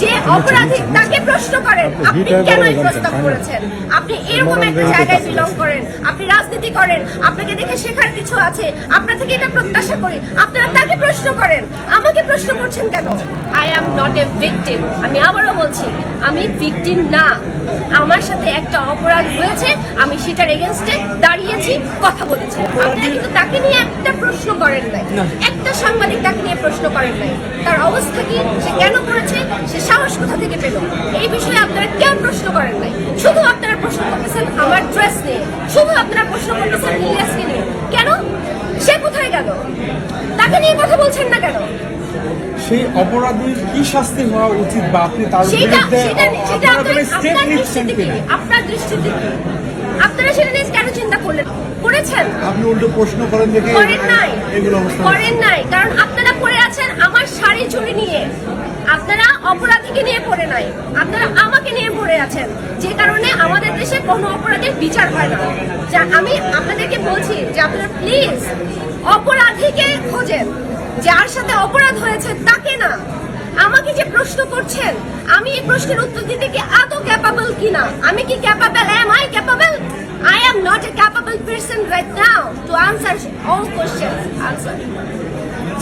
যে অপরাধী তাকে প্রশ্ন করেন আপনি কেন এই প্রস্তাব করেছেন? আপনি এরকম একটা জায়গায় বিলং করেন আপনি রাজনীতি করেন আপনাকে দেখে শেখার কিছু আছে আপনার থেকে এটা প্রত্যাশা করি আপনারা তাকে প্রশ্ন করেন আমাকে প্রশ্ন করছেন কেন? I am not a victim আমি আবারও বলছি আমি ভিকটিম না। আমার সাথে একটা অপরাধ হয়েছে আমি সেটার এগেনস্টে দাঁড়িয়েছি কথা বলেছি। আপনারা কিন্তু তাকে নিয়ে একটা প্রশ্ন করেন নাই। একটা সাংবাদিক তাকে নিয়ে প্রশ্ন করেন নাই। তার অবস্থা কি? সে কেন করেছে? সে সাহস কোথা থেকে পেল? এই বিষয়ে আপনারা কেউ প্রশ্ন করেন নাই। শুধু আপনারা প্রশ্ন করতেছেন আমার ড্রেস নিয়ে। শুধু আপনারা প্রশ্ন করতেছেন ইলিয়াসকে নিয়ে। কেন? সে কোথায় গেল? তাকে নিয়ে কথা বলছেন না কেন? সেই অপরাধীর কি শাস্তি হওয়া উচিত বা আপনি তার সেটা বিরুদ্ধে আপনারা কোনো আপনার স্টেপ নিচ্ছেন দৃষ্টিতে কিনা? আপনার দৃষ্টিতে আপনারা সেটা নিয়ে কেন চিন্তা করলেন? করেছেন? আপনি উল্টো প্রশ্ন করেন দেখে করেন নাই। করেন নাই। কারণ আপনারা পড়ে আছেন আমার শাড়ি চুরি নিয়ে। আপনারা নাই। আপনারা আমাকে নিয়ে পড়ে আছেন। যে কারণে আমাদের দেশে কোনো অপরাধের বিচার হয় না। যা আমি আপনাদেরকে বলছি যে আপনারা প্লিজ অপরাধীকে খোঁজেন। যার সাথে অপরাধ হয়েছে তাকে না। আমাকে যে প্রশ্ন করছেন, আমি এই প্রশ্নের উত্তর দিতে কি আদৌ ক্যাপাবল কিনা? আমি কি capable am I capable I am not a capable person right now to answer all questions. Answer.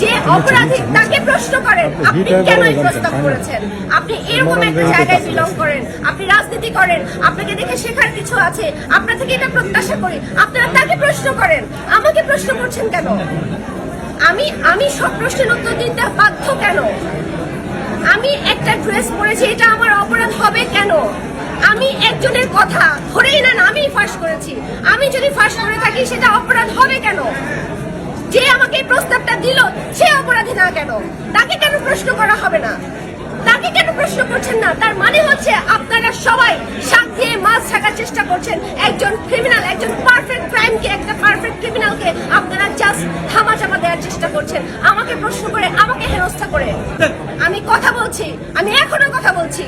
যে অপরাধী তাকে প্রশ্ন করেন আপনি কেন এই প্রস্তাব করেছেন? আপনি এরকম একটা জায়গায় বিলং করেন আপনি রাজনীতি করেন আপনাকে দেখে শেখার কিছু আছে আপনার থেকে এটা প্রত্যাশা করি আপনারা তাকে প্রশ্ন করেন আমাকে প্রশ্ন করছেন কেন? আমি আমি সব প্রশ্নের উত্তর দিতে বাধ্য কেন? আমি একটা ড্রেস পরেছি এটা আমার অপরাধ হবে কেন? আমি একজনের কথা ধরেই না আমি ফাঁস করেছি। আমি যদি ফাঁস করে থাকি সেটা অপরাধ হবে কেন? প্রস্তাবটা দিল, সে অপরাধী না কেন? তাকে কেন প্রশ্ন করা হবে না? তাকে কেন প্রশ্ন করছেন না? তার মানে হচ্ছে আপনারা সবাই শাক দিয়ে মাছ থাকার চেষ্টা করছেন। একজন ক্রিমিনাল একজন পারফেক্ট ক্রাইমকে একটা পারফেক্ট ক্রিমিনালকে আপনারা জাস্ট থামা চাপা দেওয়ার চেষ্টা করছেন। আমাকে প্রশ্ন করে, আমাকে হেনস্থা করে। আমি কথা বলছি, আমি এখনও কথা বলছি।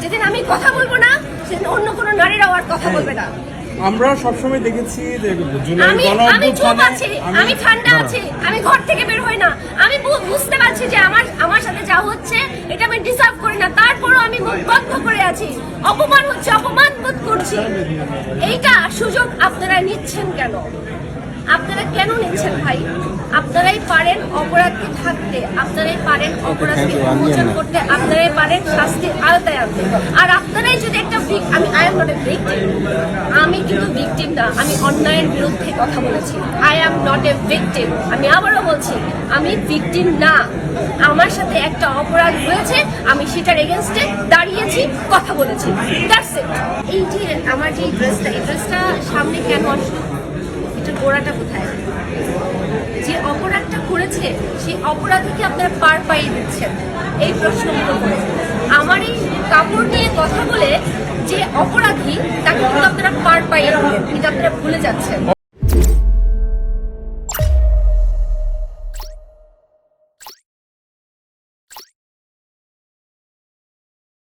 যেদিন আমি কথা বলব না, সেদিন অন্য কোনো নারীরাও আর কথা বলবে না। আমরা সবসময় দেখেছি যে আমি আমি চুপ আছি আমি ঠান্ডা আছি আমি ঘর থেকে বের হই না। আমি বুঝতে পারছি যে আমার আমার সাথে যা হচ্ছে এটা আমি ডিজার্ভ করি না। তারপরও আমি মুখ বন্ধ করে আছি। অপমান হচ্ছে অপমান বোধ করছি। এইটা সুযোগ আপনারা নিচ্ছেন কেন? আপনারা কেন নিচ্ছেন ভাই? আপনারাই পারেন অপরাধকে থাকতে আপনারাই পারেন অপরাধকে উন্মোচন করতে আপনারাই পারেন শাস্তি আওতায় আনতে। আর আপনারাই যদি একটা আমি I am not a victim আমি কিন্তু ভিকটিম না আমি অন্যায়ের বিরুদ্ধে কথা বলেছি। I am not a victim আমি আবারও বলছি আমি ভিকটিম না। আমার সাথে একটা অপরাধ হয়েছে আমি সেটার এগেনস্টে দাঁড়িয়েছি কথা বলেছি। দ্যাটস ইট এই যে আমার যে ড্রেসটা এই ড্রেসটা সামনে কেন আসলো? এটার গোড়াটা কোথায়? যে অপরাধটা করেছে, সেই অপরাধীকে আপনারা পার পাইয়ে দিচ্ছেন। এই প্রশ্নগুলো করে। আমার এই কাপড় নিয়ে কথা বলে যে অপরাধী, তাকে কিন্তু আপনারা পার পাইয়ে দিলেন। এটা আপনারা ভুলে যাচ্ছেন।